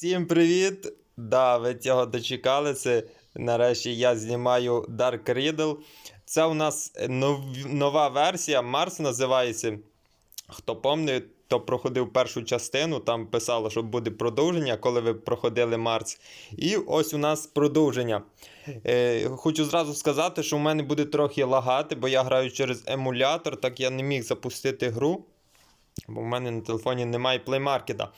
Всім привіт! Да, ви цього дочекалися. Нарешті я знімаю Dark Riddle. Це у нас нов- нова версія, Марс називається. Хто пам'ятає, то проходив першу частину, там писало, що буде продовження, коли ви проходили Марс. І ось у нас продовження. Е, хочу зразу сказати, що у мене буде трохи лагати, бо я граю через емулятор, так я не міг запустити гру. Бо в мене на телефоні немає плеймаркета.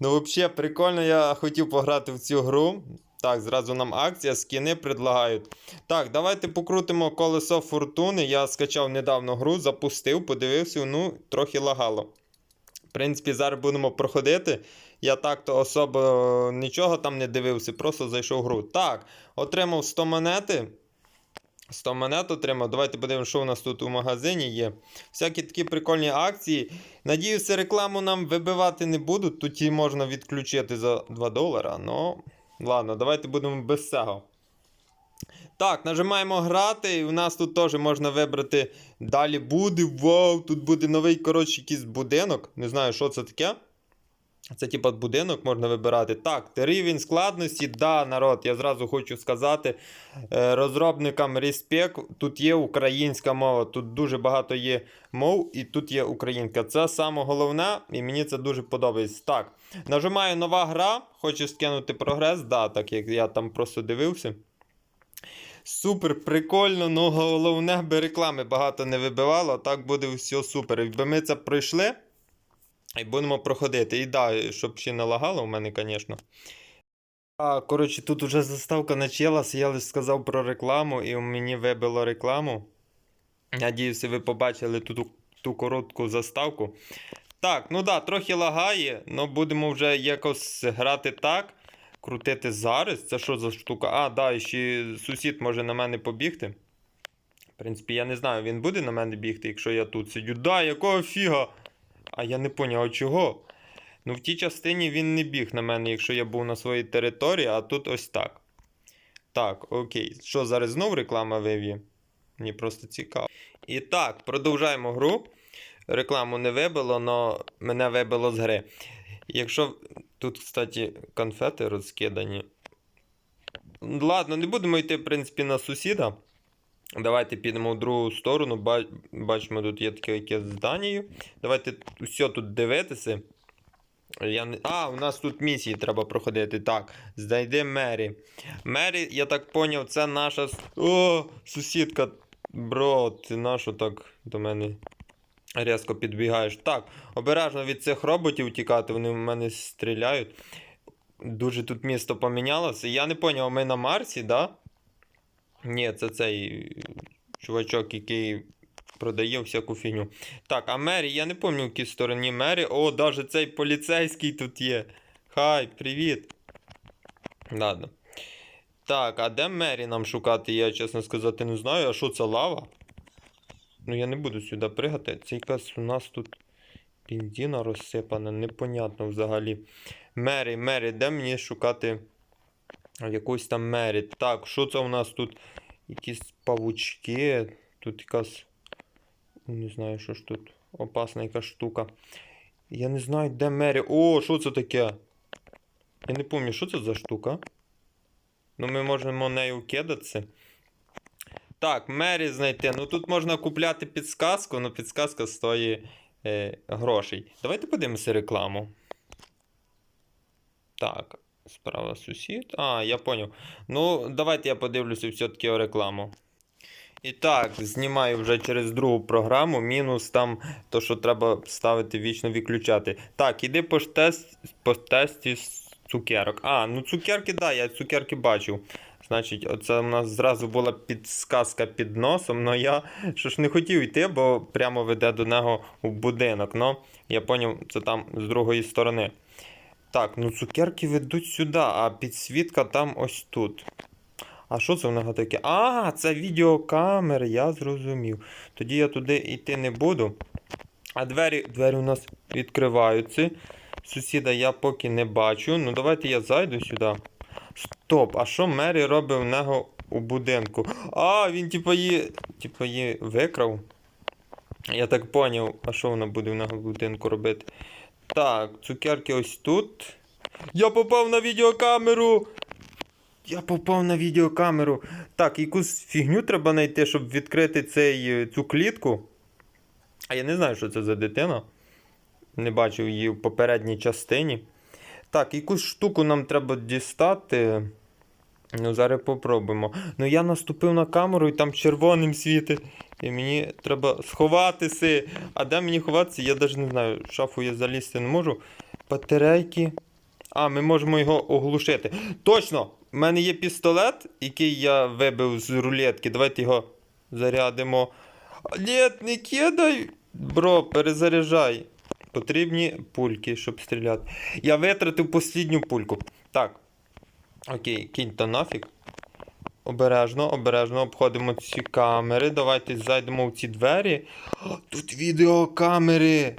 Ну, взагалі, прикольно, я хотів пограти в цю гру. Так, зразу нам акція, скіни предлагають. Так, давайте покрутимо колесо фортуни. Я скачав недавно гру, запустив, подивився, ну, трохи лагало. В принципі, зараз будемо проходити. Я так-то особо нічого там не дивився, просто зайшов в гру. Так, отримав 100 монети. 100 монет отримав. Давайте подивимося, що у нас тут у магазині є. Всякі такі прикольні акції. Надіюся, рекламу нам вибивати не будуть. Тут її можна відключити за 2 долара. Ну, ладно, давайте будемо без цього. Так, нажимаємо грати, і у нас тут теж можна вибрати. Далі буде. Вау, тут буде новий, коротше, якийсь будинок. Не знаю, що це таке. Це типа будинок можна вибирати. Так, рівень складності, да, народ, я зразу хочу сказати. е, Розробникам респект, тут є українська мова, тут дуже багато є мов, і тут є українська. Це саме головне, і мені це дуже подобається. Так, нажимаю нова гра, хочу скинути прогрес, да, так як я там просто дивився. Супер, прикольно, ну головне, би реклами багато не вибивало, так буде все супер. Якби ми це пройшли. І будемо проходити. І да, щоб ще не лагало у мене, звісно. А, коротше, тут уже заставка началась, я лише сказав про рекламу, і мені вибило рекламу. Надіюся, ви побачили ту, ту коротку заставку. Так, ну да, трохи лагає, але будемо вже якось грати так. Крутити зараз. Це що за штука? А, да, ще сусід може на мене побігти. В принципі, я не знаю, він буде на мене бігти, якщо я тут сидю. Да, якого фіга? А я не поняв, чого? Ну, в тій частині він не біг на мене, якщо я був на своїй території, а тут ось так. Так, окей. Що зараз знов реклама вив'є? Мені просто цікаво. І так, продовжаємо гру. Рекламу не вибило, але мене вибило з гри. Якщо. Тут, кстати, конфети розкидані. Ладно, не будемо йти, в принципі, на сусіда. Давайте підемо в другу сторону. Бачимо, тут є таке якесь здання. Давайте все тут дивитися. Я не... А, у нас тут місії треба проходити. Так, знайди Мері. Мері, я так поняв, це наша. О, сусідка. Бро, ти нащо так до мене різко підбігаєш? Так, обережно від цих роботів тікати, вони в мене стріляють. Дуже тут місто помінялося. Я не поняв, ми на Марсі, да? Ні, це цей чувачок, який продає всяку фігню. Так, а Мері, я не пам'ятаю, в якій стороні Мері. О, навіть цей поліцейський тут є. Хай, привіт. Ладно. Так, а де Мері нам шукати? Я, чесно сказати, не знаю. А що це лава? Ну, я не буду сюди пригати. Це якась у нас тут бензина розсипана, непонятно взагалі. Мері, Мері, де мені шукати якусь там Мері? Так, що це у нас тут? Якісь павучки. Тут якась. Не знаю, що ж тут. Опасна якась штука. Я не знаю, де Мері. О, що це таке? Я не пам'ятаю, що це за штука. Ну, ми можемо нею кидатися. Так, Мері знайти. Ну тут можна купляти підсказку, але підсказка стоїть е, грошей. Давайте подивимося рекламу. Так, справа сусід. А, я поняв. Ну, давайте я подивлюся все-таки рекламу. І так, знімаю вже через другу програму. Мінус там то, що треба ставити вічно відключати. Так, іди по, тест, по тесті цукерок. А, ну цукерки, да, я цукерки бачив. Значить, оце у нас зразу була підсказка під носом, але я що ж не хотів йти, бо прямо веде до нього в будинок. Ну, я зрозумів, це там з другої сторони. Так, ну цукерки ведуть сюди, а підсвітка там ось тут. А що це в нього таке? А, це відеокамера, я зрозумів. Тоді я туди йти не буду. А двері, двері у нас відкриваються. Сусіда я поки не бачу. Ну давайте я зайду сюди. Стоп, а що Мері робить в нього у будинку? А, він типа її, типа її викрав. Я так поняв, а що вона буде в нього в будинку робити? Так, цукерки ось тут. Я попав на відеокамеру. Я попав на відеокамеру. Так, якусь фігню треба знайти, щоб відкрити цей, е, цю клітку. А я не знаю, що це за дитина. Не бачив її в попередній частині. Так, якусь штуку нам треба дістати. Ну, зараз попробуємо. Ну, я наступив на камеру і там червоним світить. І мені треба сховатися. А де мені ховатися, я навіть не знаю. Шафу я залізти не можу. Батарейки. А, ми можемо його оглушити. Точно! У мене є пістолет, який я вибив з рулетки. Давайте його зарядимо. Ні, не кидай! Бро, перезаряджай. Потрібні пульки, щоб стріляти. Я витратив послідню пульку. Так. Окей, кінь то нафіг. Обережно, обережно обходимо ці камери. Давайте зайдемо в ці двері. О, тут відеокамери.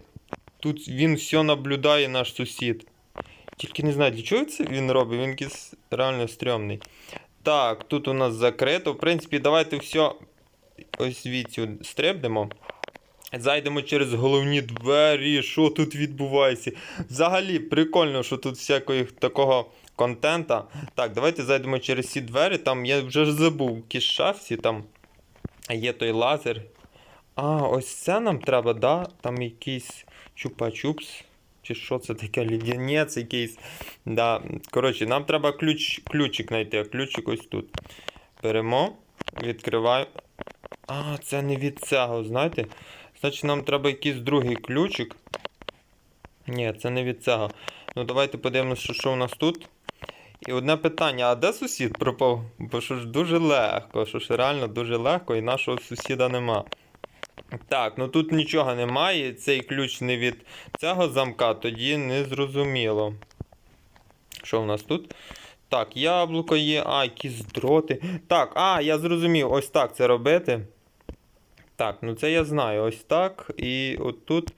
Тут він все наблюдає, наш сусід. Тільки не знаю, для чого це він робить, він якийсь реально стрьомний. Так, тут у нас закрито. В принципі, давайте все ось звідси стрибнемо. Зайдемо через головні двері. Що тут відбувається? Взагалі, прикольно, що тут всякого такого контента. Так, давайте зайдемо через ці двері. Там я вже забув, в якій шафці там є той лазер. А, ось це нам треба, да? Там якийсь чупа-чупс. Чи що це таке? Лідянець якийсь. Да. Коротше, нам треба ключ, ключик знайти, а ключик ось тут. Беремо, відкриваю. А, це не від цього, знаєте? Значить, нам треба якийсь другий ключик. Ні, це не від цього. Ну, давайте подивимося, що, що у нас тут. І одне питання: а де сусід пропав? Бо що ж дуже легко, що ж реально дуже легко, і нашого сусіда нема. Так, ну тут нічого немає. Цей ключ не від цього замка, тоді не зрозуміло. Що в нас тут? Так, яблуко є, а, якісь дроти. Так, а, я зрозумів, ось так це робити. Так, ну це я знаю. Ось так. І отут.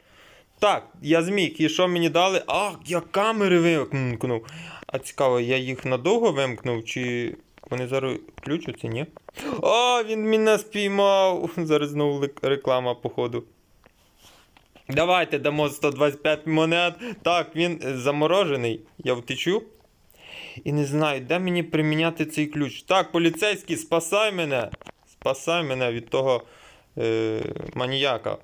Так, я зміг. І що мені дали? А, я камери вимкнув. А цікаво, я їх надовго вимкнув, чи вони зараз включаться, ні? А, він мене спіймав. Зараз знову реклама, походу. Давайте дамо 125 монет. Так, він е, заморожений. Я втечу. І не знаю, де мені приміняти цей ключ. Так, поліцейський, спасай мене. Спасай мене від того е, маніяка.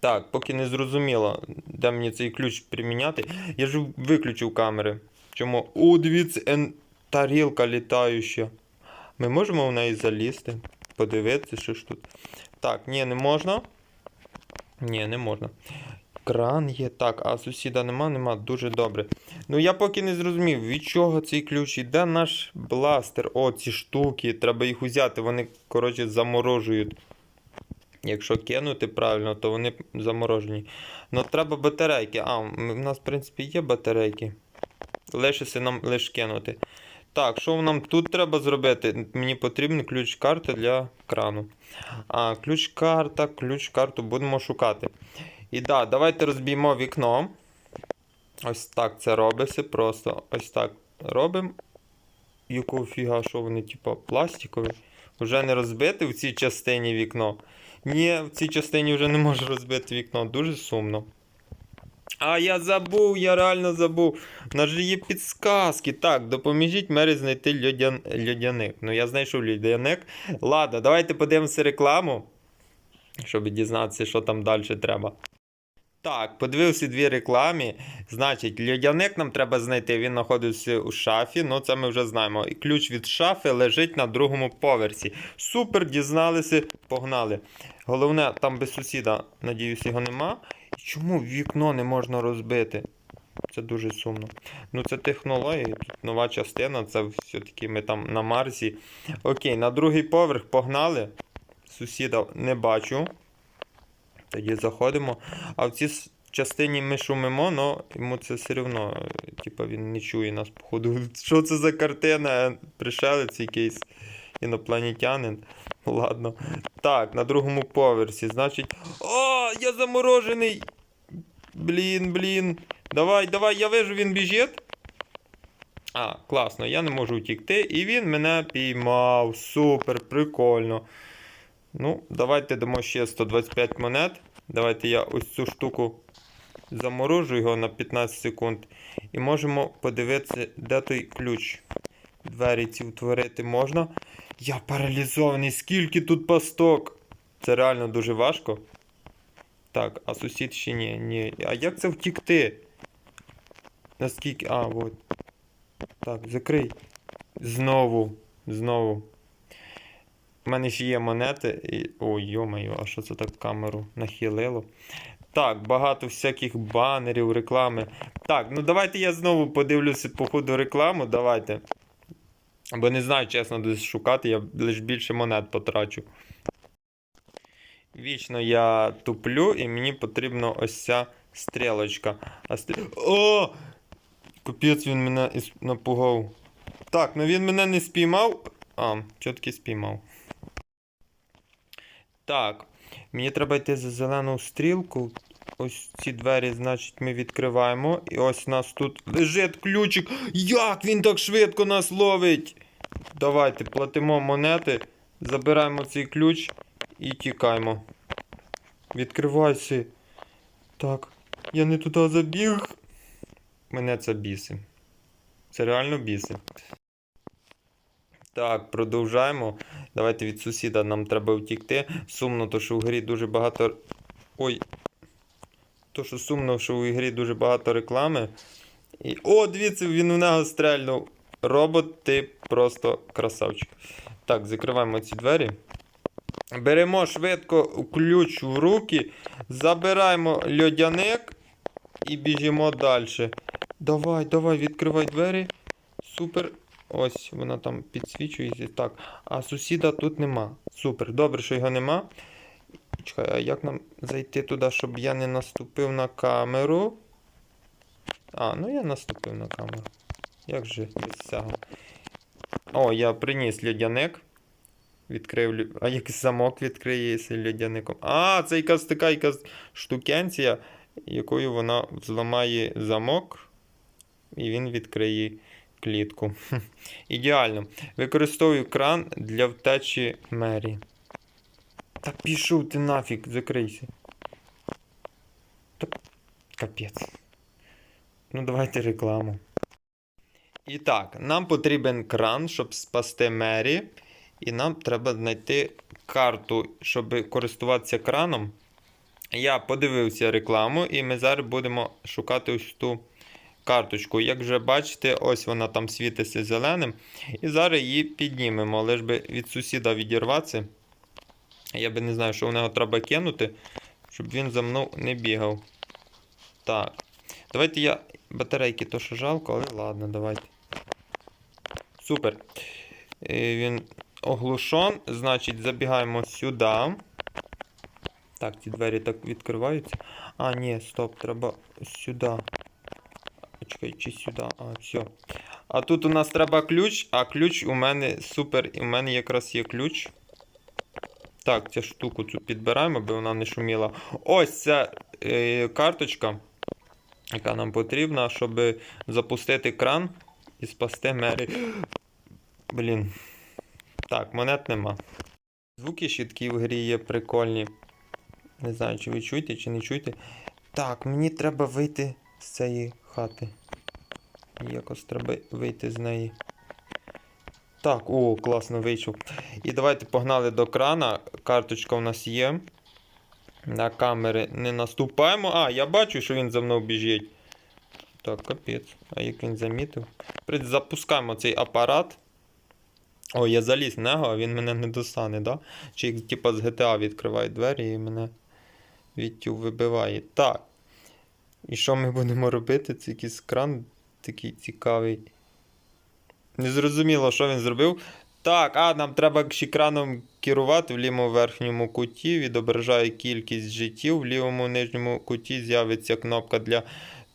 Так, поки не зрозуміло, де мені цей ключ приміняти. Я ж виключив камери. Чому? О, дивіться, ен... тарілка літаюча. Ми можемо в неї залізти, подивитися, що ж тут. Так, ні, не можна. Ні, не можна. Кран є. Так, а сусіда нема, нема. Дуже добре. Ну я поки не зрозумів, від чого цей ключ і де наш бластер. О, ці штуки. Треба їх взяти. Вони, коротше, заморожують. Якщо кинути правильно, то вони заморожені. Ну треба батарейки. А, в нас, в принципі, є батарейки. Лишиться нам лише кинути. Так, що нам тут треба зробити? Мені потрібен ключ-карта для крану. А, ключ-карта, ключ-карту будемо шукати. І да, давайте розбіймо вікно. Ось так це робиться. Просто ось так робимо. Якого фіга, що вони, типа, пластикові. Вже не розбити в цій частині вікно. Ні, в цій частині вже не можу розбити вікно. Дуже сумно. А я забув, я реально забув. У нас же є підсказки. Так, допоможіть мері знайти льодян... льодяник. Ну, я знайшов льодяник. Ладно, давайте подивимося рекламу, щоб дізнатися, що там далі треба. Так, подивився дві реклами. Значить, льодяник нам треба знайти. Він знаходиться у шафі, ну це ми вже знаємо. І ключ від шафи лежить на другому поверсі. Супер, дізналися, погнали. Головне, там без сусіда, надіюсь, його нема. Чому вікно не можна розбити? Це дуже сумно. Ну, це технології, тут нова частина, це все-таки ми там на Марсі. Окей, на другий поверх погнали. Сусіда не бачу. Тоді заходимо. А в цій частині ми шумимо, але йому це все одно, типа він не чує нас, походу. Що це за картина? Пришелець якийсь інопланетянин. Ладно. Так, на другому поверсі. Значить. О, я заморожений! Блін, блін. Давай, давай, я вижу, він біжить. А, класно, я не можу втікти. І він мене піймав. Супер, прикольно. Ну, давайте дамо ще 125 монет. Давайте я ось цю штуку заморожу його на 15 секунд. І можемо подивитися, де той ключ. Двері ці утворити можна. Я паралізований, скільки тут пасток. Це реально дуже важко. Так, а сусід ще ні. ні. А як це втікти? Наскільки. А, от. Так, закрий. Знову. Знову. У мене ще є монети. І... Ой, йомаю, а що це так камеру нахилило? Так, багато всяких банерів, реклами. Так, ну давайте я знову подивлюся по ходу рекламу. Давайте. Бо не знаю, чесно, десь шукати, я лише більше монет потрачу. Вічно я туплю, і мені потрібна ось ця стрілочка. А стрі... О! Капець він мене напугав. Так, ну він мене не спіймав. А, чотки спіймав. Так. Мені треба йти за зелену стрілку. Ось ці двері, значить, ми відкриваємо. І ось у нас тут лежить ключик. Як він так швидко нас ловить? Давайте платимо монети, забираємо цей ключ і тікаємо. Відкривайся. Так, я не туди забіг. Мене це біси. Це реально біси. Так, продовжаємо. Давайте від сусіда нам треба втікти. Сумно, то що в грі дуже багато. Ой. То, що сумно, що в ігрі дуже багато реклами. І... О, дивіться, він в нього стрельнув. Робот, ти просто красавчик. Так, закриваємо ці двері. Беремо швидко ключ в руки, забираємо льодяник і біжимо далі. Давай, давай, відкривай двері. Супер. Ось вона там підсвічується. Так. А сусіда тут нема. Супер. Добре, що його нема. Чекай, а як нам зайти туди, щоб я не наступив на камеру? А, ну я наступив на камеру. Як же без цього? О, я приніс льодяник. Відкрив. А якийсь замок відкриє з льодяником. А, це якась така якась штукенція, якою вона зламає замок, і він відкриє клітку. Ідеально. Використовую кран для втечі Мері. Та пішов ти нафіг, закрийся. Та... Капець. Ну, давайте рекламу. І так, нам потрібен кран, щоб спасти Мері. І нам треба знайти карту, щоб користуватися краном. Я подивився рекламу, і ми зараз будемо шукати ось ту карточку. Як вже бачите, ось вона там світиться зеленим. І зараз її піднімемо, лиш би від сусіда відірватися. Я би не знаю, що в нього треба кинути, щоб він за мною не бігав. Так. Давайте я. Батарейки то що жалко, але ладно, давайте. Супер. Е, Він оглушен. Значить, забігаємо сюди. Так, ці двері так відкриваються. А, ні, стоп, треба сюди. Чекай, чи сюди. А, все. А тут у нас треба ключ, а ключ у мене супер. І у мене якраз є ключ. Так, цю штуку цю підбираємо, аби вона не шуміла. Ось ця е, карточка, яка нам потрібна, щоб запустити кран і спасти Мері. Блін. Так, монет нема. Звуки щитки в грі є прикольні. Не знаю, чи ви чуєте, чи не чуєте. Так, мені треба вийти з цієї хати. Якось треба вийти з неї. Так, о, класно вийшов. І давайте погнали до крана. Карточка у нас є. На камери не наступаємо. А, я бачу, що він за мною біжить. Так, капець. А як він замітив? Запускаємо цей апарат. О, я заліз в нього, а він мене не достане, да? Чи як типа з GTA відкриває двері і мене відтю вибиває. Так. І що ми будемо робити? Це якийсь кран такий цікавий. Незрозуміло, що він зробив. Так, а нам треба ще краном керувати в лівому верхньому куті. Відображає кількість життів. В лівому нижньому куті з'явиться кнопка для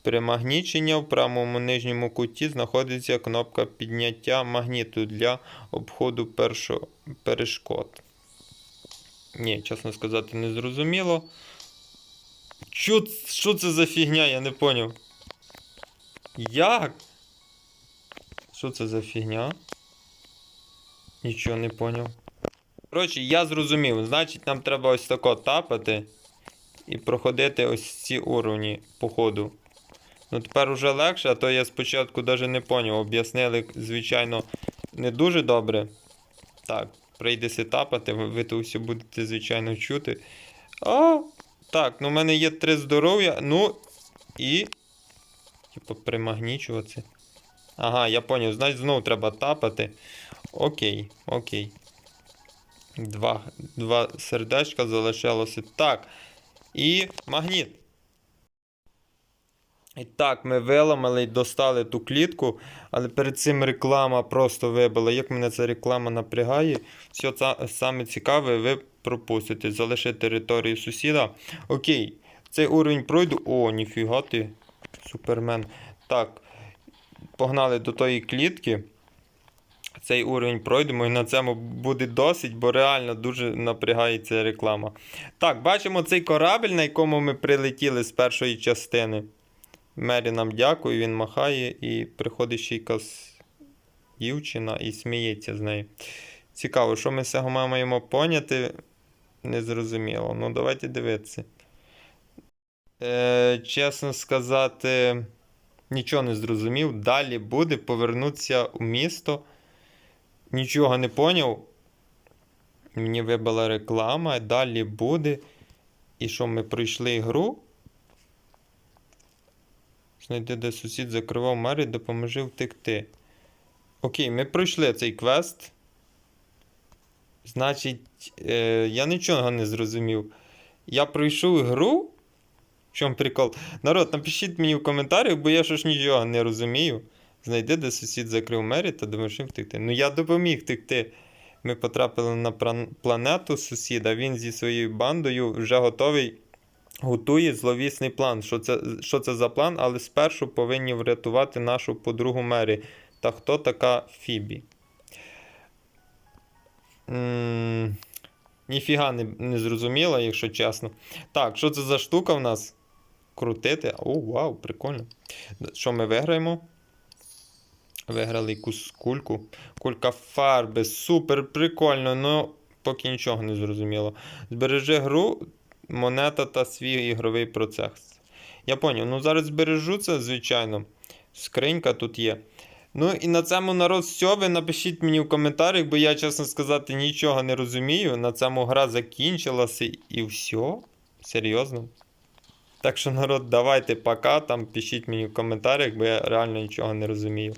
примагнічення. В правому нижньому куті знаходиться кнопка підняття магніту для обходу першо... перешкод. Ні, чесно сказати, не зрозуміло. Що, що це за фігня? Я не поняв. Як? Що це за фігня? Нічого не поняв. Коротше, я зрозумів. Значить, нам треба ось тако тапати. і проходити ось ці уровні по ходу. Ну тепер уже легше, а то я спочатку навіть не поняв. Об'яснили, звичайно, не дуже добре. Так, прийдеться тапати, ви то все будете, звичайно, чути. А, так, ну в мене є три здоров'я. Ну і. Типу, примагнічуватися. Ага, я поняв, значить знову треба тапати. Окей, окей. Два, два сердечка залишилося. Так. І магніт. І так, ми виламали і достали ту клітку, але перед цим реклама просто вибила. Як мене ця реклама напрягає, все це саме цікаве ви пропустите. Залиши територію сусіда. Окей, цей уровень пройду. О, ніфіга ти, супермен. Так, погнали до тої клітки. Цей уровень пройдемо і на цьому буде досить, бо реально дуже напрягається реклама. Так, бачимо цей корабель, на якому ми прилетіли з першої частини. Мері нам дякує, він махає і приходить ще якась дівчина і сміється з нею. Цікаво, що ми з цього маємо поняти, незрозуміло. Ну, давайте дивитися. Е, чесно сказати, нічого не зрозумів. Далі буде повернутися у місто. Нічого не поняв. Мені вибила реклама, далі буде. І що ми пройшли ігру? Знайди, де сусід закривав мері, допоможи втекти. Окей, ми пройшли цей квест. Значить, е, я нічого не зрозумів. Я пройшов ігру. В чому прикол? Народ, напишіть мені в коментарях, бо я щось нічого не розумію. Знайди, де сусід закрив мері та допоможи втекти. Ну я допоміг втекти. Ми потрапили на планету сусіда. Він зі своєю бандою вже готовий готує зловісний план. Що це, що це за план? Але спершу повинні врятувати нашу подругу Мері. Та хто така Фібі? Ніфіга не, не зрозуміло, якщо чесно. Так, що це за штука в нас? Крутити. О, вау, прикольно. Що ми виграємо? Виграли якусь кульку. Кулька фарби. Супер прикольно, ну поки нічого не зрозуміло. Збережи гру, монета та свій ігровий процес. Я поняв, ну зараз збережу це, звичайно. Скринька тут є. Ну і на цьому народ все. Ви напишіть мені в коментарях, бо я, чесно сказати, нічого не розумію. На цьому гра закінчилася і все. Серйозно. Так що, народ, давайте пока. Там пишіть мені в коментарях, бо я реально нічого не розумію.